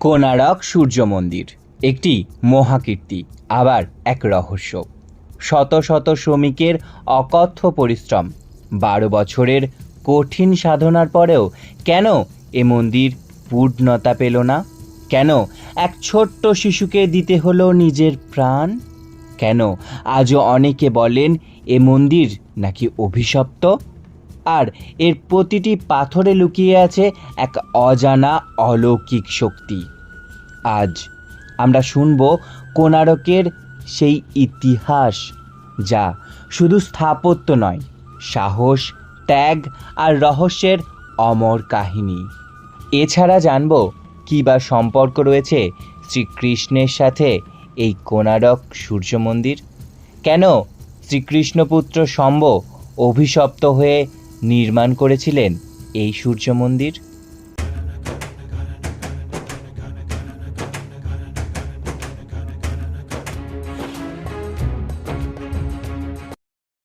কোনারক সূর্য মন্দির, একটি মহাকীর্তি, আবার এক রহস্য। শত শত শ্রমিকের অকথ্য পরিশ্রম, বারো বছরের কঠিন সাধনার পরেও কেন এ মন্দির পূর্ণতা পেল না? কেন এক ছোট্ট শিশুকে দিতে হলো নিজের প্রাণ? কেন আজও অনেকে বলেন এ মন্দির নাকি অভিশপ্ত? আর এর প্রতিটি পাথরে লুকিয়ে আছে এক অজানা অলৌকিক শক্তি। আজ আমরা শুনব কোনারকের সেই ইতিহাস, যা শুধু স্থাপত্য নয়, সাহস, ত্যাগ আর রহস্যের অমর কাহিনী। এছাড়া জানব কী বা সম্পর্ক রয়েছে শ্রীকৃষ্ণের সাথে এই কোনারক সূর্য মন্দির কেন শ্রীকৃষ্ণপুত্র শম্ভ অভিশপ্ত হয়ে নির্মাণ করেছিলেন এই সূর্য মন্দির।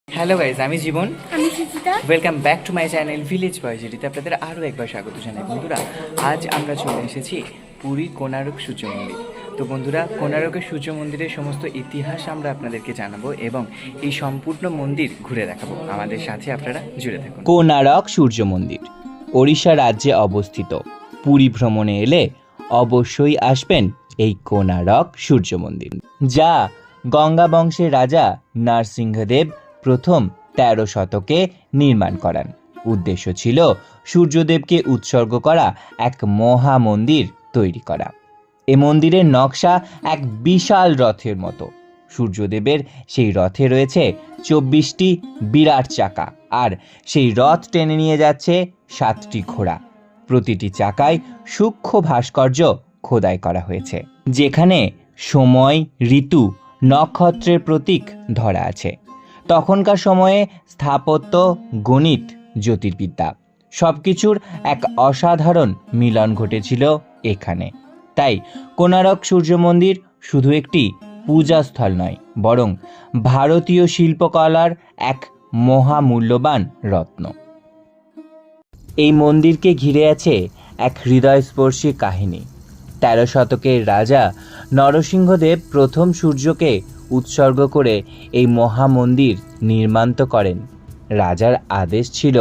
হ্যালো গাইজ আমি জীবন। আমি Suchita. Welcome back to my channel village boy যেটিতে আপনাদের আরও একবার স্বাগত জানাই বন্ধুরা। আজ আমরা চলে এসেছি পুরী কোনারক সূর্য মন্দির। তো বন্ধুরা, কোনারকের সূর্য মন্দিরের সমস্ত ইতিহাস আমরা আপনাদেরকে জানাব এবং এই সম্পূর্ণ মন্দির ঘুরে দেখাবো। আমাদের সাথে আপনারা জুড়ে থাকুন। কোনারক সূর্য মন্দির, ওড়িশা রাজ্যে অবস্থিত। পুরী ভ্রমণে এলে অবশ্যই আসবেন এই কোনারক সূর্য মন্দির, যা গঙ্গা বংশের রাজা নরসিংহদেব প্রথম তেরো শতকে নির্মাণ করান। উদ্দেশ্য ছিল সূর্যদেবকে উৎসর্গ করা এক মহা মন্দির তৈরি করা। এ মন্দিরের নকশা এক বিশাল রথের মতো। সূর্যদেবের সেই রথে রয়েছে চব্বিশটি বিরাট চাকা আর সেই রথ টেনে নিয়ে যাচ্ছে সাতটি ঘোড়া। প্রতিটি চাকায় সূক্ষ্ম ভাস্কর্য খোদাই করা হয়েছে, যেখানে সময়, ঋতু, নক্ষত্রের প্রতীক ধরা আছে। তখনকার সময়ে স্থাপত্য, গণিত, জ্যোতির্বিদ্যা সব কিছুর এক অসাধারণ মিলন ঘটেছিল এখানে। তাই কোনারক সূর্য মন্দির শুধু একটি পূজাস্থল নয়, বরং ভারতীয় শিল্পকলার এক মহামূল্যবান রত্ন। এই মন্দিরকে ঘিরে আছে এক হৃদয়স্পর্শী কাহিনী। তেরো শতকের রাজা নরসিংহদেব প্রথম সূর্যকে উৎসর্গ করে এই মহামন্দির নির্মাণ তো করেন। রাজার আদেশ ছিল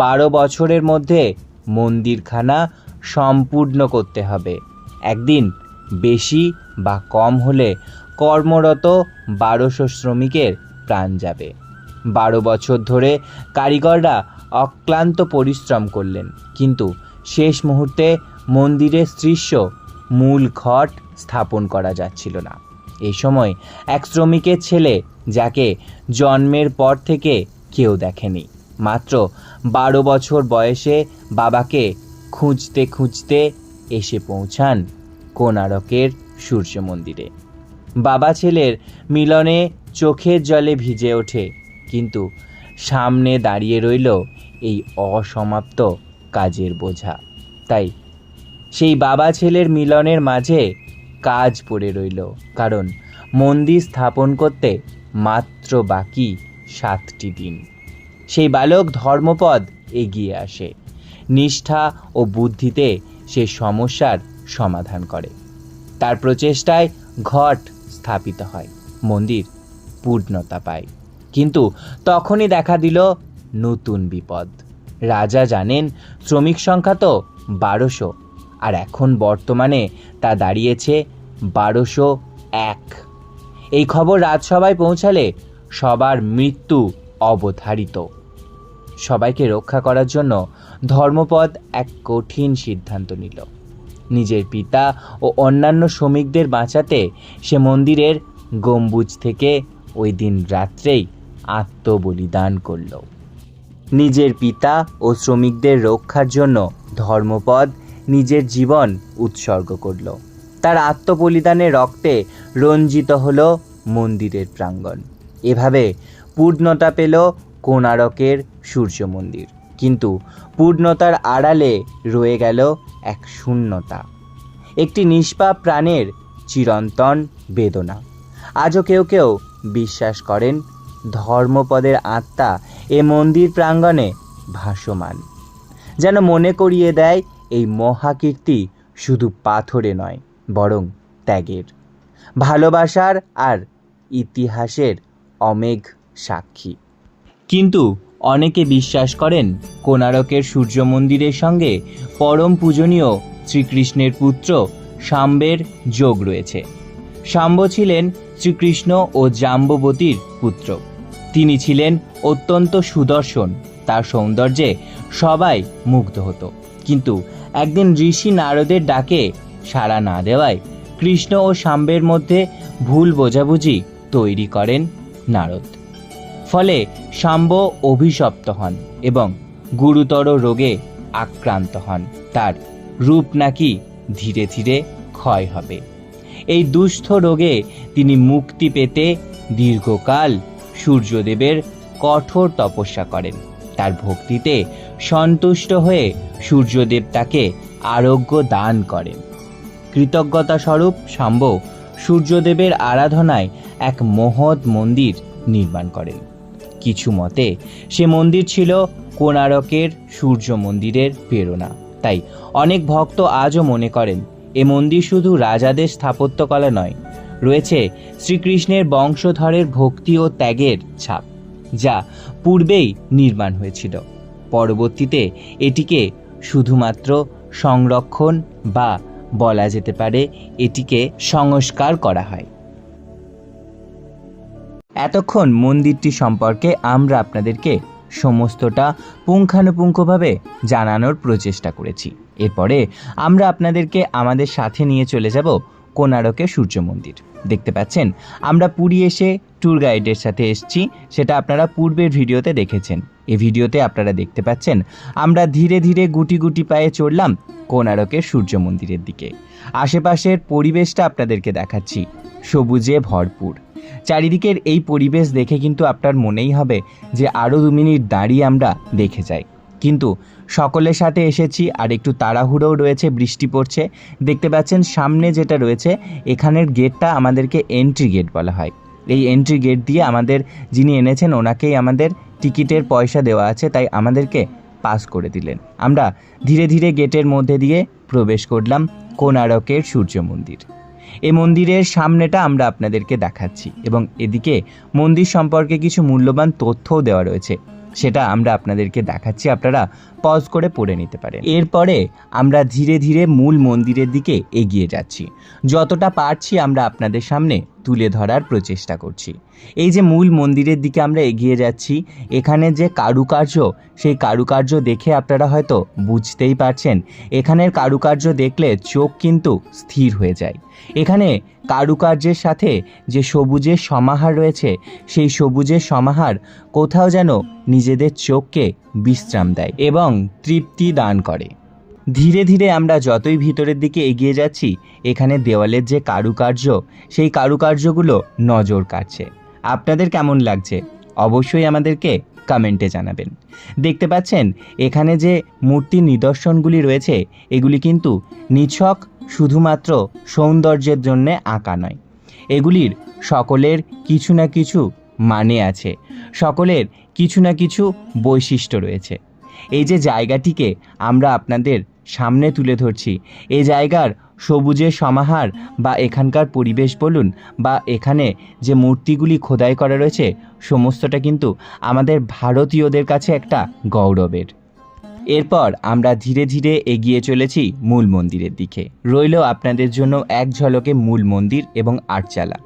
বারো বছরের মধ্যে মন্দিরখানা সম্পূর্ণ করতে হবে। একদিন বেশি বা কম হলে কর্মরত বারোশো শ্রমিকের প্রাণ যাবে। বারো বছর ধরে কারিগররা অক্লান্ত পরিশ্রম করলেন, কিন্তু শেষ মুহূর্তে মন্দিরের দৃশ্য মূল ঘট স্থাপন করা যাচ্ছিল না। এই সময় এক শ্রমিকের ছেলে যাকে জন্মের পর থেকে কেউ দেখেনি, মাত্র বারো বছর বয়সে বাবাকে খুঁজতে খুঁজতে এসে পৌঁছান কোনারকের সূর্য মন্দিরে বাবা ছেলের মিলনে চোখের জলে ভিজে ওঠে, কিন্তু সামনে দাঁড়িয়ে রইল এই অসমাপ্ত কাজের বোঝা। তাই সেই বাবা ছেলের মিলনের মাঝে কাজ পড়ে রইল, কারণ মন্দির স্থাপন করতে মাত্র বাকি সাতটি দিন। সেই বালক ধর্মপদ এগিয়ে আসে। নিষ্ঠা ও বুদ্ধিতে সে সমস্যার সমাধান করে। তার প্রচেষ্টায় ঘট স্থাপিত হয়, মন্দির পূর্ণতা পায়। কিন্তু তখনই দেখা দিল নতুন বিপদ। রাজা জানেন শ্রমিক সংখ্যা তো বারোশো, আর এখন বর্তমানে তা দাঁড়িয়েছে বারোশো এক। এই খবর রাজসভায় পৌঁছালে সবার মৃত্যু অবধারিত। সবাইকে রক্ষা করার জন্য ধর্মপদ এক কঠিন সিদ্ধান্ত নিল। নিজের পিতা ও অন্যান্য শ্রমিকদের বাঁচাতে সে মন্দিরের গম্বুজ থেকে ওই দিন রাত্রেই আত্মবলিদান করল। নিজের পিতা ও শ্রমিকদের রক্ষার জন্য ধর্মপদ নিজের জীবন উৎসর্গ করল। তার আত্মবলিদানের রক্তে রঞ্জিত হল মন্দিরের প্রাঙ্গণ। এভাবে পূর্ণতা পেল কোনারকের সূর্য মন্দির। কিন্তু পূর্ণতার আড়ালে রয়ে গেল এক শূন্যতা। একটি নিষ্পাপ প্রাণের চিরন্তন বেদনা। আজও কেউ কেউ বিশ্বাস করেন, ধর্মপদের আত্মা এ মন্দির প্রাঙ্গণে ভাসমান। যেন মনে করিয়ে দেয়, এই মহাকীর্তি শুধু পাথরে নয়, বরং ত্যাগের। ভালোবাসার আর ইতিহাসের অমেঘ সাক্ষী। কিন্তু অনেকে বিশ্বাস করেন কোণারকের সূর্য মন্দিরের সঙ্গে পরম পূজনীয় শ্রীকৃষ্ণের পুত্র শাম্বের যোগ রয়েছে। শাম্ব ছিলেন শ্রীকৃষ্ণ ও জাম্ববতীর পুত্র। তিনি ছিলেন অত্যন্ত সুদর্শন, তার সৌন্দর্যে সবাই মুগ্ধ হতো। কিন্তু একদিন ঋষি নারদের ডাকে সাড়া না দেওয়ায় কৃষ্ণ ও শাম্বের মধ্যে ভুল বোঝাবুঝি তৈরি করেন নারদ। ফলে শাম্ব অভিশপ্ত হন এবং গুরুতর রোগে আক্রান্ত হন। তার রূপ নাকি ধীরে ধীরে ক্ষয় হবে। এই দুস্থ রোগে তিনি মুক্তি পেতে দীর্ঘকাল সূর্যদেবের কঠোর তপস্যা করেন। তার ভক্তিতে সন্তুষ্ট হয়ে সূর্যদেব তাকে আরোগ্য দান করেন। কৃতজ্ঞতা স্বরূপ শাম্ব সূর্যদেবের আরাধনায় এক মহৎ মন্দির নির্মাণ করেন। কিছু মতে, সে মন্দির ছিল কোণারকের সূর্য মন্দিরের প্রেরণা। তাই অনেক ভক্ত আজও মনে করেন, এ মন্দির শুধু রাজাদের স্থাপত্যকলা নয়, রয়েছে শ্রীকৃষ্ণের বংশধরের ভক্তি ও ত্যাগের ছাপ, যা পূর্বেই নির্মাণ হয়েছিল। পরবর্তীতে এটিকে শুধুমাত্র সংরক্ষণ বা বলা যেতে পারে, এটিকে সংস্কার করা হয়। এতক্ষণ মন্দিরটি সম্পর্কে আমরা আপনাদেরকে সমস্তটা পুঙ্খানুপুঙ্খভাবে জানানোর প্রচেষ্টা করেছি। এরপরে আমরা আপনাদেরকে আমাদের সাথে নিয়ে চলে যাব কোনারকের সূর্য মন্দির। দেখতে পাচ্ছেন, আমরা পুরী এসে ট্যুর গাইডের সাথে এসেছি, সেটা আপনারা পূর্বের ভিডিওতে দেখেছেন। এই ভিডিওতে আপনারা দেখতে পাচ্ছেন, আমরা ধীরে ধীরে গুটি গুটি পায়ে চড়লাম কোনারকের সূর্য মন্দিরের দিকে। আশেপাশের পরিবেশটা আপনাদেরকে দেখাচ্ছি, সবুজে ভরপুর। চারিদিকের এই পরিবেশ দেখে কিন্তু আপনার মনেই হবে যে আরও দু মিনিট দাঁড়িয়ে আমরা দেখে যাই। কিন্তু সকলের সাথে এসেছি আর একটু তাড়াহুড়োও রয়েছে, বৃষ্টি পড়ছে। দেখতে পাচ্ছেন সামনে যেটা রয়েছে, এখানের গেটটা আমাদেরকে এন্ট্রি গেট বলা হয়। এই এন্ট্রি গেট দিয়ে আমাদের যিনি এনেছেন, ওনাকেই আমাদের টিকিটের পয়সা দেওয়া আছে, তাই আমাদেরকে পাস করে দিলেন। আমরা ধীরে ধীরে গেটের মধ্যে দিয়ে প্রবেশ করলাম কোনারকের সূর্য মন্দির। এই মন্দিরের সামনেটা আমরা আপনাদেরকে দেখাচ্ছি এবং এদিকে মন্দির সম্পর্কে কিছু মূল্যবান তথ্যও দেওয়া রয়েছে। সেটা আমরা আপনাদেরকে দেখাচ্ছি, আপনারা পজ করে পড়ে নিতে পারেন। এরপরে আমরা ধীরে ধীরে মূল মন্দিরের দিকে এগিয়ে যাচ্ছি। যতটা পারছি আমরা আপনাদের সামনে তুলে ধরার প্রচেষ্টা করছি। এই যে মূল মন্দিরের দিকে আমরা এগিয়ে যাচ্ছি, এখানে যে কারুকার্য, সেই কারুকার্য দেখে আপনারা হয়তো বুঝতেই পারছেন, এখানের কারুকার্য দেখলে চোখ কিন্তু স্থির হয়ে যায়। এখানে কারুকার্যের সাথে যে সবুজের সমাহার রয়েছে, সেই সবুজের সমাহার কোথাও যেন নিজেদের চোখকে বিশ্রাম দেয় এবং তৃপ্তি দান করে। ধীরে ধীরে আমরা যতই ভিতরের দিকে এগিয়ে যাচ্ছি, এখানে দেওয়ালের যে কারুকার্য, সেই কারুকার্যগুলো নজর কাটছে আপনাদের কেমন লাগছে? অবশ্যই আমাদেরকে কমেন্টে জানাবেন। দেখতে পাচ্ছেন, এখানে যে মূর্তির নিদর্শনগুলি রয়েছে, এগুলি কিন্তু নিছক শুধুমাত্র সৌন্দর্যের জন্যে আঁকা নয়। এগুলির সকলের কিছু না কিছু মানে আছে। সকলের কিছু না কিছু বৈশিষ্ট্য রয়েছে। এই যে জায়গাটিকে আমরা আপনাদের সামনে তুলে ধরছি এই জায়গার সবুজে সমাহার বা এখানকার পরিবেশ বলুন বা এখানে যে মূর্তিগুলি খোদাই করা রয়েছে, সমস্তটা কিন্তু আমাদের ভারতীয়দের কাছে একটা গৌরবের। এরপর আমরা ধীরে ধীরে এগিয়ে চলেছি মূল মন্দিরের দিকে। রইল আপনাদের জন্য এক ঝলকে মূল মন্দির এবং আটচালা।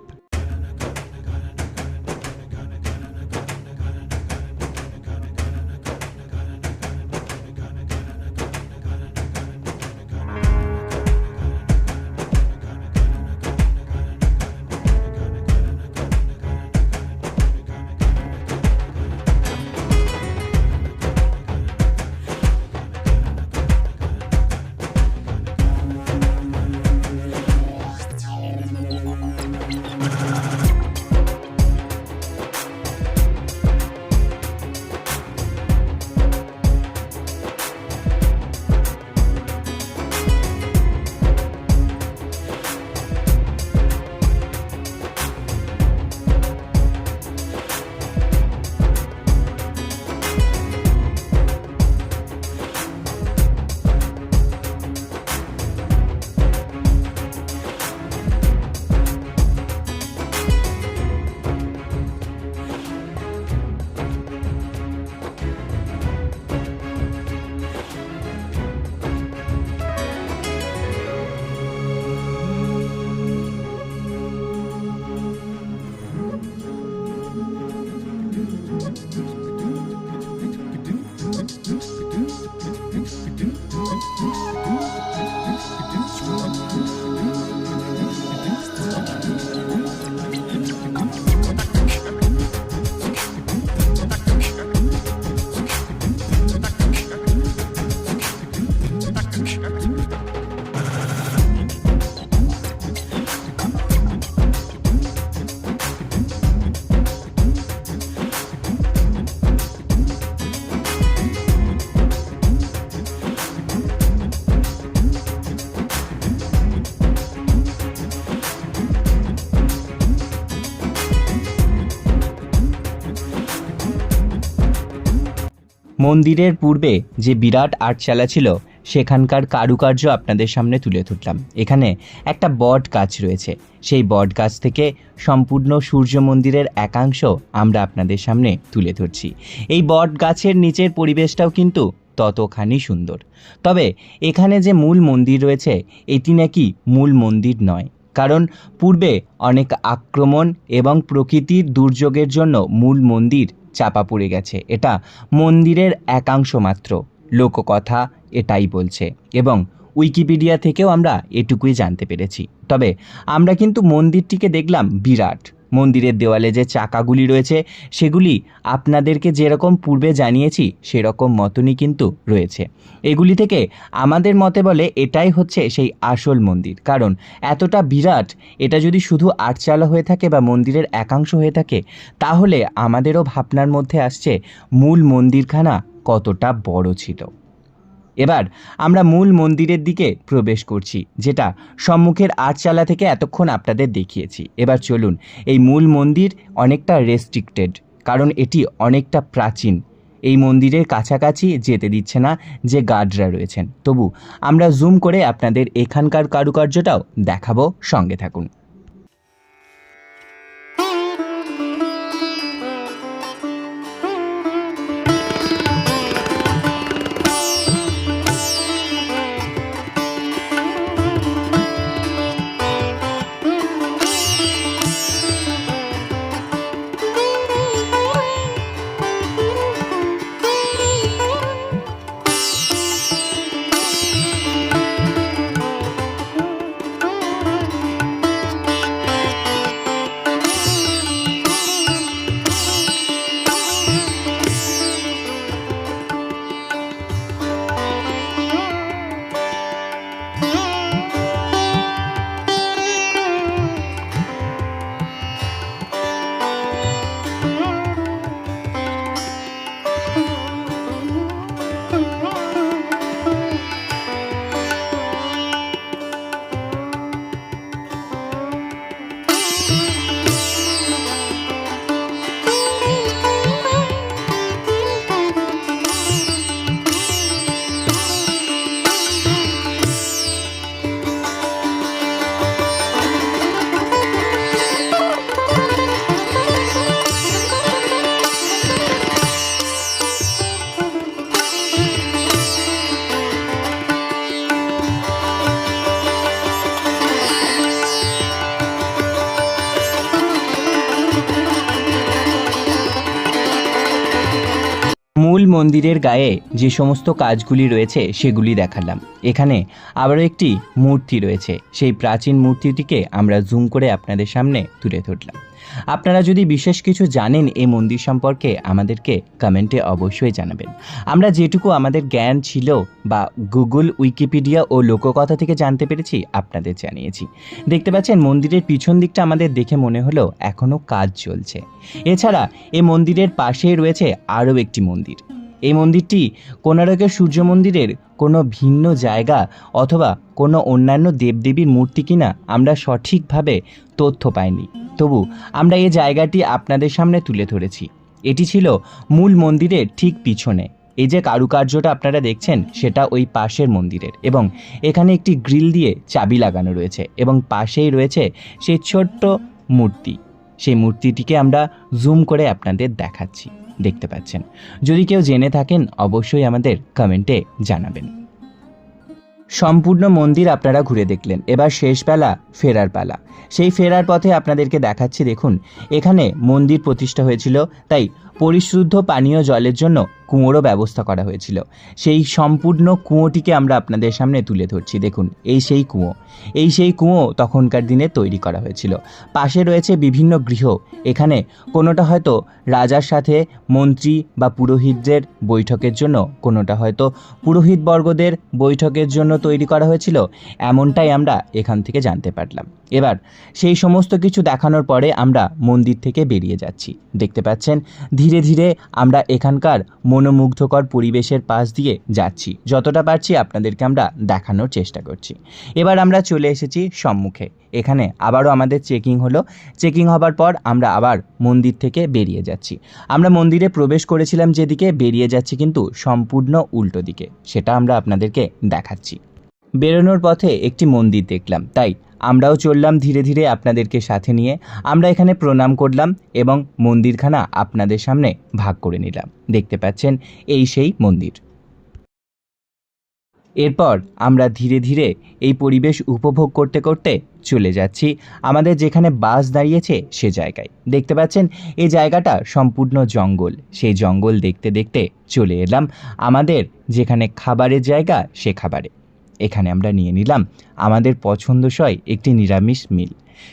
মন্দিরের পূর্বে যে বিরাট আটচালা ছিল, সেখানকার কারুকার্য আপনাদের সামনে তুলে ধরলাম। এখানে একটা বট গাছ রয়েছে। সেই বট গাছ থেকে সম্পূর্ণ সূর্য মন্দিরের একাংশ আমরা আপনাদের সামনে তুলে ধরছি। এই বট গাছের নিচের পরিবেশটাও কিন্তু ততখানি সুন্দর। তবে এখানে যে মূল মন্দির রয়েছে, এটি নাকি মূল মন্দির নয়। কারণ পূর্বে অনেক আক্রমণ এবং প্রকৃতির দুর্যোগের জন্য মূল মন্দির চাপা পড়ে গেছে। এটা মন্দিরের একাংশ মাত্র। লোককথা এটাই বলছে। এবং উইকিপিডিয়া থেকেও আমরা এটুকুই জানতে পেরেছি। তবে আমরা কিন্তু মন্দিরটিকে দেখলাম বিরাট। মন্দিরের দেওয়ালে যে চাকাগুলি রয়েছে, সেগুলি আপনাদেরকে যেরকম পূর্বে জানিয়েছি, সেরকম মতনই কিন্তু রয়েছে। এগুলি থেকে আমাদের মতে বলে এটাই হচ্ছে সেই আসল মন্দির। কারণ এতটা বিরাট, এটা যদি শুধু আটচালা হয়ে থাকে বা মন্দিরের একাংশ হয়ে থাকে, তাহলে আমাদেরও ভাবনার মধ্যে আসছে মূল মন্দিরখানা কতটা বড় ছিল। এবার আমরা মূল মন্দিরের দিকে প্রবেশ করছি, যেটা সম্মুখের আটচালা থেকে এতক্ষণ আপনাদের দেখিয়েছি। এবার চলুন, এই মূল মন্দির অনেকটা রেস্ট্রিক্টেড কারণ এটি অনেকটা প্রাচীন। এই মন্দিরের কাছাকাছি যেতে দিচ্ছে না যে গার্ডরা রয়েছেন। তবু আমরা জুম করে আপনাদের এখানকার কারুকার্যটাও দেখাবো, সঙ্গে থাকুন। মন্দিরের গায়ে যে সমস্ত কাজগুলি রয়েছে সেগুলি দেখালাম। এখানে আবারও একটি মূর্তি রয়েছে। সেই প্রাচীন মূর্তিটিকে আমরা জুম করে আপনাদের সামনে তুলে ধরলাম। আপনারা যদি বিশেষ কিছু জানেন এই মন্দির সম্পর্কে, আমাদেরকে কমেন্টে অবশ্যই জানাবেন। আমরা যেটুকু আমাদের জ্ঞান ছিল বা গুগল, উইকিপিডিয়া ও লোককথা থেকে জানতে পেরেছি, আপনাদের জানিয়েছি। দেখতে পাচ্ছেন, মন্দিরের পিছন দিকটা আমাদের দেখে মনে হলো এখনও কাজ চলছে। এছাড়া এই মন্দিরের পাশেই রয়েছে আরও একটি মন্দির। এই মন্দিরটি কোনারকের সূর্য মন্দিরের কোনো ভিন্ন জায়গা অথবা কোনো অন্যান্য দেবদেবীর মূর্তি কিনা আমরা সঠিকভাবে তথ্য পাইনি। তবু আমরা এই জায়গাটি আপনাদের সামনে তুলে ধরেছি। এটি ছিল মূল মন্দিরের ঠিক পিছনে। এই যে কারুকার্যটা আপনারা দেখছেন, সেটা ওই পাশের মন্দিরের এবং এখানে একটি গ্রিল দিয়ে চাবি লাগানো রয়েছে এবং পাশেই রয়েছে সেই ছোট্ট মূর্তি। সেই মূর্তিটিকে আমরা জুম করে আপনাদের দেখাচ্ছি। দেখতে পাচ্ছেন। যদি কেউ জেনে থাকেন, অবশ্যই আমাদের কমেন্টে জানাবেন। সম্পূর্ণ মন্দির আপনারা ঘুরে দেখলেন। এবার শেষ শেষবেলা ফেরার পালা। সেই ফেরার পথে আপনাদেরকে দেখাচ্ছি, দেখুন, এখানে মন্দির প্রতিষ্ঠা হয়েছিল, তাই পরিশুদ্ধ পানীয় জলের জন্য কুয়োরও ব্যবস্থা করা হয়েছিল। সেই সম্পূর্ণ কুঁয়োটিকে আমরা আপনাদের সামনে তুলে ধরছি। দেখুন, এই সেই কুঁয়ো। এই সেই কুঁয়ো তখনকার দিনে তৈরি করা হয়েছিল। পাশে রয়েছে বিভিন্ন গৃহ। এখানে কোনোটা হয়তো রাজার সাথে মন্ত্রী বা পুরোহিতদের বৈঠকের জন্য, কোনোটা হয়তো পুরোহিতবর্গদের বৈঠকের জন্য তৈরি করা হয়েছিল। এমনটাই আমরা এখান থেকে জানতে পারলাম। এবার, সেই সমস্ত কিছু দেখানোর পরে আমরা মন্দির থেকে বেরিয়ে যাচ্ছি। দেখতে পাচ্ছেন, ধীরে ধীরে আমরা এখানকার মনোমুগ্ধকর পরিবেশের পাশ দিয়ে যাচ্ছি। যতটা পারছি আপনাদেরকে আমরা দেখানোর চেষ্টা করছি। এবার আমরা চলে এসেছি সম্মুখে। এখানে আবারও আমাদের চেকিং হলো। চেকিং হবার পর আমরা আবার মন্দির থেকে বেরিয়ে যাচ্ছি। আমরা মন্দিরে প্রবেশ করেছিলাম যেদিকে, বেরিয়ে যাচ্ছি কিন্তু সম্পূর্ণ উল্টো দিকে। সেটা আমরা আপনাদেরকে দেখাচ্ছি। বেরোনোর পথে একটি মন্দির দেখলাম। তাই আমরাও চললাম ধীরে ধীরে আপনাদেরকে সাথে নিয়ে। আমরা এখানে প্রণাম করলাম এবং মন্দিরখানা আপনাদের সামনে ভাগ করে নিলাম। দেখতে পাচ্ছেন, এই সেই মন্দির। এরপর আমরা ধীরে ধীরে এই পরিবেশ উপভোগ করতে করতে চলে যাচ্ছি। আমাদের যেখানে বাস দাঁড়িয়েছে সে জায়গায়। দেখতে পাচ্ছেন এই জায়গাটা সম্পূর্ণ জঙ্গল। সেই জঙ্গল দেখতে দেখতে চলে এলাম। আমাদের যেখানে খাবারের জায়গা সে খাবারে। এখানে আমরা নিয়ে নিলাম। আমাদের পছন্দসই একটি নিরামিষ মিল।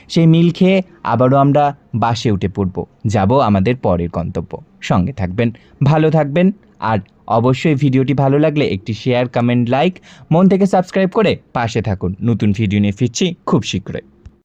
সেই মিল খেয়ে আবারও আমরা বাসে উঠে পড়ব। যাব আমাদের পরের গন্তব্য। সঙ্গে থাকবেন, ভালো থাকবেন, আর অবশ্যই ভিডিওটি ভালো লাগলে একটি শেয়ার কমেন্ট লাইক মন থেকে সাবস্ক্রাইব করে পাশে থাকুন। নতুন ভিডিও নিয়ে ফিরছি খুব শীঘ্রই।